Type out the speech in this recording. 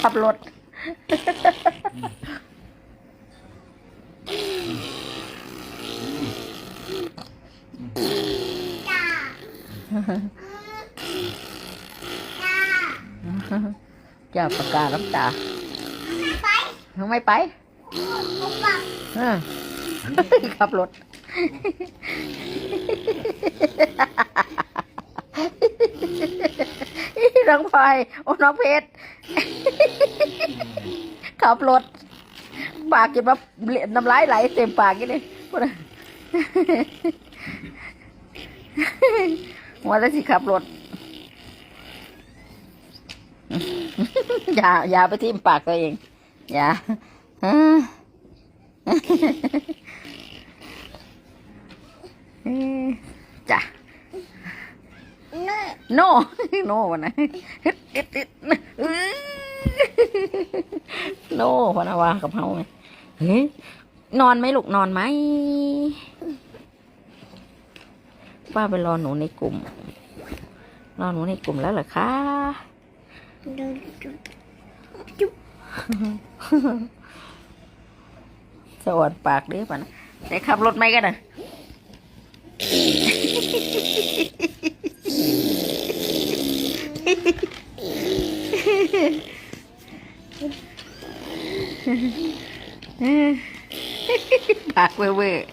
ขับรถจ้าจ้าจ้าปากกาน้ำตาทำไมไปปุ๊บปั๊บเออขับรถ น้องพลอยโอ้น้องเพชรขับรถปากกินมาน้ำลายไหลเต็มปากกี่นี่พูดนะว่าแต่สิขับรถอย่าอย่าไปทิ่มปากตัวเองอย่าฮะเอ้ยจ้ะ โน่โนวันนะฮึดฮึดฮึดอื้อโนพนาวากับเฮาไงเฮ้ยนอนไหมลูกนอนไหมป้าไปรอหนูในกลุ่ม รอหนูในกลุ่มแล้วเหรอคะสวัสดปากด้อป่ะนะแต่ขับรถไหมกันนะ Back with it.